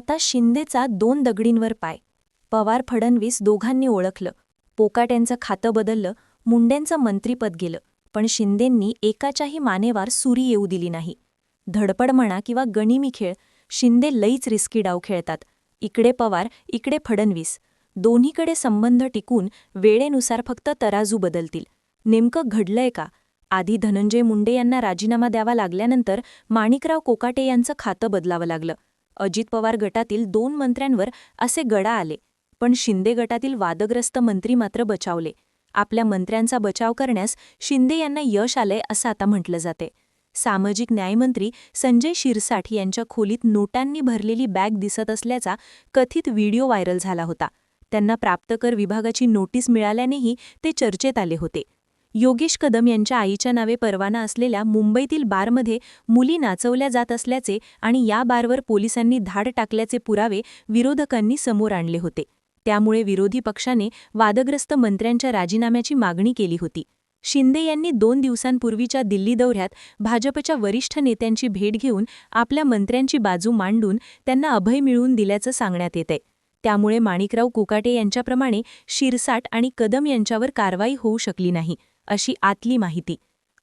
आता शिंदेचा दोन दगडींवर पाय. पवार फडणवीस दोघांनी ओळखलं. पोकाट्यांचं खातं बदललं मुंडेंचं मंत्रीपद गेलं. पण शिंदेंनी एकाच्याही मानेवार सुरी येऊ दिली नाही. धडपड म्हणा किंवा गणिमी खेळ शिंदे लईच रिस्की डाव खेळतात. इकडे पवार इकडे फडणवीस. दोन्हीकडे संबंध टिकून वेळेनुसार फक्त तराजू बदलतील. नेमकं घडलंय का? आधी धनंजय मुंडे यांना राजीनामा द्यावा लागल्यानंतर माणिकराव कोकाटे यांचं खातं बदलावं लागलं. अजित पवार गटातील दोन मंत्र्यांवर असे गडा आले पण शिंदे गटातील वादग्रस्त मंत्री मात्र बचावले. आपल्या मंत्र्यांचा बचाव करण्यास शिंदे यांना यश आलंय असं आता म्हटलं जाते. सामाजिक न्यायमंत्री संजय शिरसाठ यांच्या खोलीत नोटांनी भरलेली बॅग दिसत असल्याचा कथित व्हिडिओ व्हायरल झाला होता. त्यांना प्राप्तकर विभागाची नोटीस मिळाल्यानेही ते चर्चेत आले होते. योगेश कदम यांच्या आईच्या नावे परवाना असलेल्या मुंबईतील बारमध्ये मुली नाचवल्या जात असल्याचे आणि या बारवर पोलिसांनी धाड टाकल्याचे पुरावे विरोधकांनी समोर आणले होते. त्यामुळे विरोधी पक्षाने वादग्रस्त मंत्र्यांच्या राजीनाम्याची मागणी केली होती. शिंदे यांनी दोन दिवसांपूर्वीच्या दिल्ली दौऱ्यात भाजपच्या वरिष्ठ नेत्यांची भेट घेऊन आपल्या मंत्र्यांची बाजू मांडून त्यांना अभय मिळवून दिल्याचं सांगण्यात येतंय. त्यामुळे माणिकराव कुकाटे यांच्याप्रमाणे शिरसाट आणि कदम यांच्यावर कारवाई होऊ शकली नाही. अशी आतली माहिती.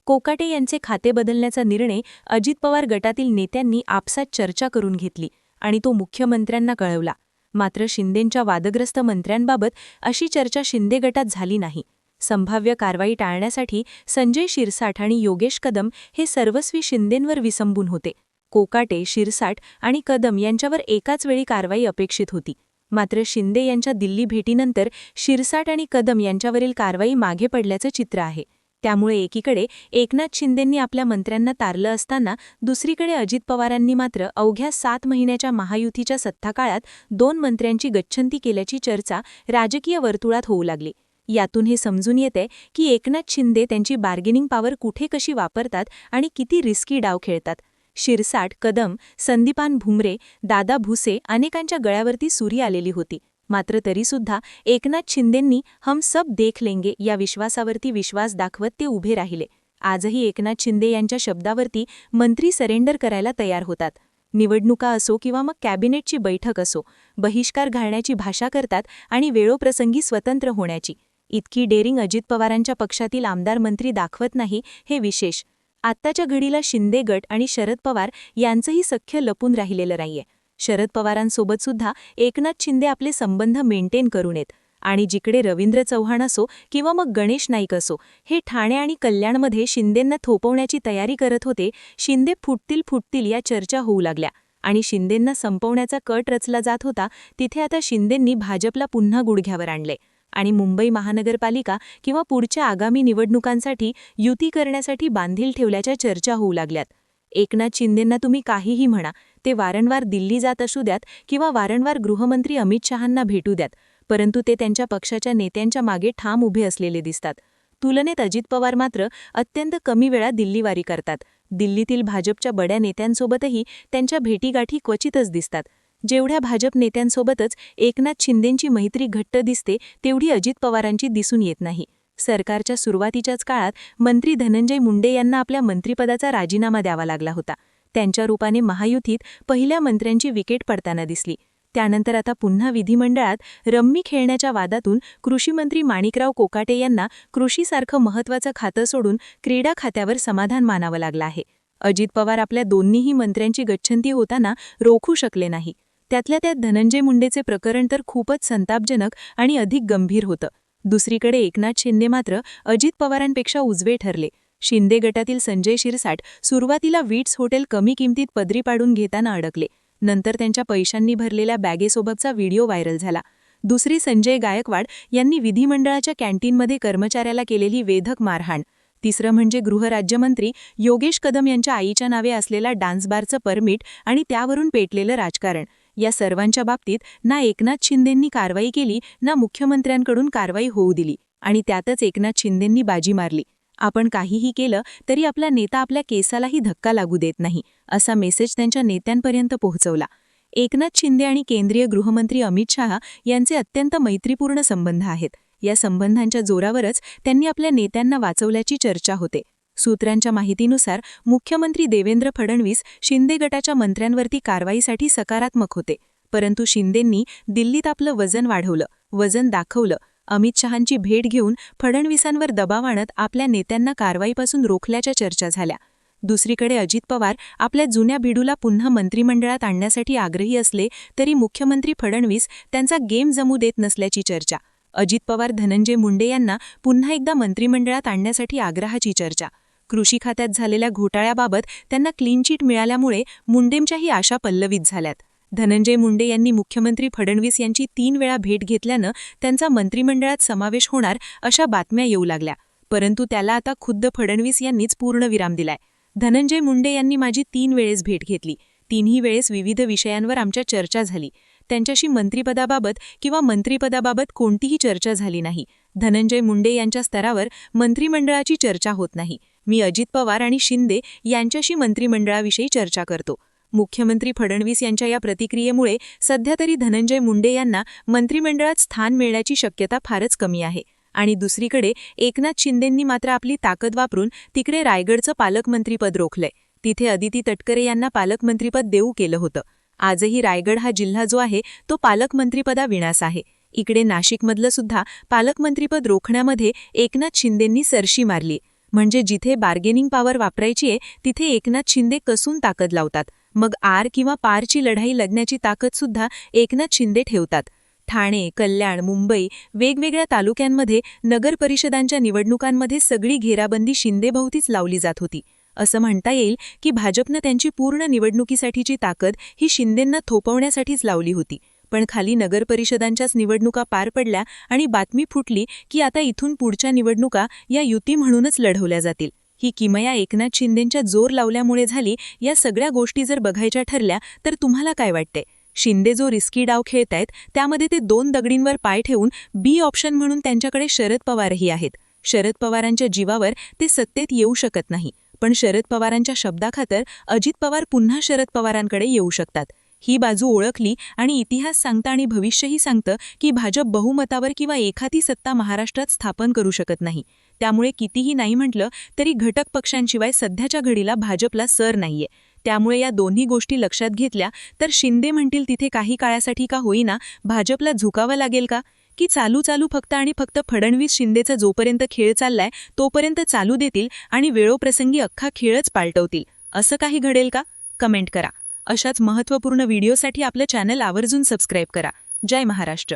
कोकाटे यांचे खाते बदलण्याचा निर्णय अजित पवार गटातील नेत्यांनी आपसात चर्चा करून घेतली आणि तो मुख्यमंत्र्यांना कळवला. मात्र शिंदेंच्या वादग्रस्त मंत्र्यांबाबत अशी चर्चा शिंदे गटात झाली नाही. संभाव्य कारवाई टाळण्यासाठी संजय शिरसाठ आणि योगेश कदम हे सर्वस्वी शिंदेंवर विसंबून होते. कोकाटे शिरसाठ आणि कदम यांच्यावर एकाच वेळी कारवाई अपेक्षित होती. मात्र शिंदे यांच्या दिल्ली भेटीनंतर शिरसाट आणि कदम यांच्यावरील कारवाई मागे पडल्याचं चित्र आहे. त्यामुळे एकीकडे एकनाथ शिंदेंनी आपल्या मंत्र्यांना तारलं असताना दुसरीकडे अजित पवारांनी मात्र अवघ्या सात महिन्याच्या महायुतीच्या सत्ताकाळात दोन मंत्र्यांची गच्छंती केल्याची चर्चा राजकीय वर्तुळात होऊ लागली. यातून हे समजून येते की एकनाथ शिंदे त्यांची बार्गेनिंग पॉवर कुठे कशी वापरतात आणि किती रिस्की डाव खेळतात. शिरसाट कदम संदीपान भुमरे दादा भुसे अनेकांच्या गळ्यावरती सुरी आलेली होती. मात्र तरीसुद्धा एकनाथ शिंदेंनी हम सब देख लेंगे या विश्वासावरती विश्वास दाखवत ते उभे राहिले. आजही एकनाथ शिंदे यांच्या शब्दावरती मंत्री सरेंडर करायला तयार होतात. निवडणुका असो किंवा मग कॅबिनेटची बैठक असो बहिष्कार घालण्याची भाषा करतात आणि वेळोप्रसंगी स्वतंत्र होण्याची. इतकी डेरिंग अजित पवारांच्या पक्षातील आमदार मंत्री दाखवत नाही हे विशेष. आत्ताच्या घडीला शिंदे गट आणि शरद पवार यांचंही सख्य लपून राहिलेलं नाहीये. शरद पवारांसोबत सुद्धा एकनाथ शिंदे आपले संबंध मेंटेन करून येत आणि जिकडे रवींद्र चव्हाण असो किंवा मग गणेश नाईक असो हे ठाणे आणि कल्याणमध्ये शिंदेंना थोपवण्याची तयारी करत होते शिंदे फुटतील फुटतील या चर्चा होऊ लागल्या. आणि शिंदेंना संपवण्याचा कट रचला जात होता तिथे आता शिंदेंनी भाजपला पुन्हा गुडघ्यावर आणले आणि मुंबई महानगरपालिका किंवा पुढच्या आगामी निवडणुकांसाठी युती करण्यासाठी बांधील ठेवल्याच्या चर्चा होऊ लागल्यात. एकनाथ शिंदेंना तुम्ही काहीही म्हणा ते वारंवार दिल्ली जात असू द्यात किंवा वारंवार गृहमंत्री अमित शहांना भेटू द्यात परंतु ते त्यांच्या पक्षाच्या नेत्यांच्या मागे ठाम उभे असलेले दिसतात. तुलनेत अजित पवार मात्र अत्यंत कमी वेळा दिल्लीवारी करतात. दिल्लीतील भाजपच्या बड्या नेत्यांसोबतही त्यांच्या भेटीगाठी क्वचितच दिसतात. जेवढ्या भाजप नेत्यांसोबतच एकनाथ शिंदेंची मैत्री घट्ट दिसते तेवढी अजित पवारांची दिसून येत नाही. सरकारच्या सुरुवातीच्याच काळात मंत्री धनंजय मुंडे यांना आपल्या मंत्रिपदाचा राजीनामा द्यावा लागला होता. त्यांच्या रूपाने महायुतीत पहिल्या मंत्र्यांची विकेट पडताना दिसली. त्यानंतर आता पुन्हा विधिमंडळात रम्मी खेळण्याच्या वादातून कृषीमंत्री माणिकराव कोकाटे यांना कृषीसारखं महत्त्वाचं खातं सोडून क्रीडा खात्यावर समाधान मानावं लागलं आहे. अजित पवार आपल्या दोन्हीही मंत्र्यांची गच्छंती होताना रोखू शकले नाही. त्यातल्या त्यात धनंजय मुंडेचे प्रकरण तर खूपच संतापजनक आणि अधिक गंभीर होतं. दुसरीकडे एकनाथ शिंदे मात्र अजित पवारांपेक्षा उजवे ठरले. शिंदे गटातील संजय शिरसाट सुरुवातीला वीट्स हॉटेल कमी किमतीत पदरी पाडून घेताना अडकले. नंतर त्यांच्या पैशांनी भरलेल्या बॅगेसोबतचा व्हिडिओ व्हायरल झाला. दुसरी संजय गायकवाड यांनी विधिमंडळाच्या कॅन्टीनमध्ये कर्मचाऱ्याला केलेली वेधक मारहाण. तिसरं म्हणजे गृहराज्यमंत्री योगेश कदम यांच्या आईच्या नावे असलेला डान्स बारचं परमिट आणि त्यावरून पेटलेलं राजकारण. या सर्वांच्या बाबतीत ना एकनाथ शिंदेंनी कारवाई केली ना मुख्यमंत्र्यांकडून कारवाई होऊ दिली आणि त्यातच एकनाथ शिंदेंनी बाजी मारली. आपण काहीही केलं तरी आपला नेता आपल्या केसालाही धक्का लागू देत नाही असा मेसेज त्यांच्या नेत्यांपर्यंत पोहोचवला. एकनाथ शिंदे आणि केंद्रीय गृहमंत्री अमित शहा यांचे अत्यंत मैत्रीपूर्ण संबंध आहेत. या संबंधांच्या जोरावरच त्यांनी आपल्या नेत्यांना वाचवल्याची चर्चा होते. सूत्रांच्या माहितीनुसार मुख्यमंत्री देवेंद्र फडणवीस शिंदे गटाच्या मंत्र्यांवरती कारवाईसाठी सकारात्मक होते. परंतु शिंदेंनी दिल्लीत आपलं वजन वाढवलं वजन दाखवलं. अमित शहांची भेट घेऊन फडणवीसांवर दबाव आणत आपल्या नेत्यांना कारवाईपासून रोखल्याच्या चर्चा झाल्या. दुसरीकडे अजित पवार आपल्या जुन्या भिडूला पुन्हा मंत्रिमंडळात आणण्यासाठी आग्रही असले तरी मुख्यमंत्री फडणवीस त्यांचा गेम जमू देत नसल्याची चर्चा. अजित पवार धनंजय मुंडे यांना पुन्हा एकदा मंत्रिमंडळात आणण्यासाठी आग्रहाची चर्चा. कृषी खात्यात झालेल्या घोटाळ्याबाबत त्यांना क्लीन चिट मिळाल्यामुळे मुंडेंच्याही आशा पल्लवित झाल्यात. धनंजय मुंडे यांनी मुख्यमंत्री फडणवीस यांची तीन वेळा भेट घेतल्यानं त्यांचा मंत्रिमंडळात समावेश होणार अशा बातम्या येऊ लागल्या. परंतु त्याला आता खुद्द फडणवीस यांनीच पूर्णविराम दिलाय. धनंजय मुंडे यांनी माझी तीन वेळेस भेट घेतली. तिन्ही वेळेस विविध विषयांवर आमच्या चर्चा झाली. त्यांच्याशी मंत्रिपदाबाबत किंवा मंत्रिपदाबाबत कोणतीही चर्चा झाली नाही. धनंजय मुंडे यांच्या स्तरावर मंत्रिमंडळाची चर्चा होत नाही. मी अजित पवार आणि शिंदे यांच्याशी मंत्रिमंडळाविषयी चर्चा करतो. मुख्यमंत्री फडणवीस यांच्या या प्रतिक्रियेमुळे सध्या तरी धनंजय मुंडे यांना मंत्रिमंडळात स्थान मिळण्याची शक्यता फारच कमी आहे. आणि दुसरीकडे एकनाथ शिंदेंनी मात्र आपली ताकद वापरून तिकडे रायगडचं पालकमंत्रीपद रोखलंय. तिथे अदिती तटकरे यांना पालकमंत्रीपद देऊ केलं होतं. आजही रायगड हा जिल्हा जो आहे तो पालकमंत्रीपदा विनास आहे. इकडे नाशिकमधलं सुद्धा पालकमंत्रीपद रोखण्यामध्ये एकनाथ शिंदेंनी सरशी मारली म्हणजे जिथे बार्गेनिंग पॉवर वापरायचीये तिथे एकनाथ शिंदे कसून ताकद लावतात. मग आर किंवा पारची लढाई लढण्याची ताकद सुद्धा एकनाथ शिंदे ठेवतात. ठाणे कल्याण मुंबई वेगवेगळ्या तालुक्यांमध्ये नगर परिषदांच्या निवडणुकांमध्ये सगळी घेराबंदी शिंदेभोवतीच लावली जात होती. असं म्हणता येईल की भाजपनं त्यांची पूर्ण निवडणुकीसाठीची ताकद ही शिंदेंना थोपवण्यासाठीच लावली होती. पण खाली नगरपरिषदांच्याच निवडणुका पार पडल्या आणि बातमी फुटली की आता इथून पुढच्या निवडणुका या युती म्हणूनच लढवल्या जातील. ही किमया एकनाथ शिंदेंच्या जोर लावल्यामुळे झाली या सगळ्या गोष्टी जर बघायच्या ठरल्या तर तुम्हाला काय वाटते? शिंदे जो रिस्की डाव खेळतायत त्यामध्ये ते दोन दगडींवर पाय ठेवून बी ऑप्शन म्हणून त्यांच्याकडे शरद पवारही आहेत. शरद पवारांच्या जीवावर ते सत्तेत येऊ शकत नाही. पण शरद पवारांच्या शब्दाखातर अजित पवार पुन्हा शरद पवारांकडे येऊ शकतात. ही बाजू ओळखली आणि इतिहास सांगता आणि भविष्यही सांगतं की भाजप बहुमतावर किंवा एखादी सत्ता महाराष्ट्रात स्थापन करू शकत नाही. त्यामुळे कितीही नाही म्हटलं तरी घटक पक्षांशिवाय सध्याच्या घडीला भाजपला सर नाहीये. त्यामुळे या दोन्ही गोष्टी लक्षात घेतल्या तर शिंदे म्हणतील तिथे काही काळासाठी का होईना भाजपला झुकावं लागेल का? की चालू चालू फक्त आणि फक्त फडणवीस शिंदेचा जोपर्यंत खेळ चाललाय तोपर्यंत चालू देतील आणि वेळोप्रसंगी अख्खा खेळच पालटवतील. असं काही घडेल का? कमेंट करा. अशाच महत्त्वपूर्ण व्हिडिओसाठी आपलं चॅनल आवर्जून सबस्क्राईब करा. जय महाराष्ट्र.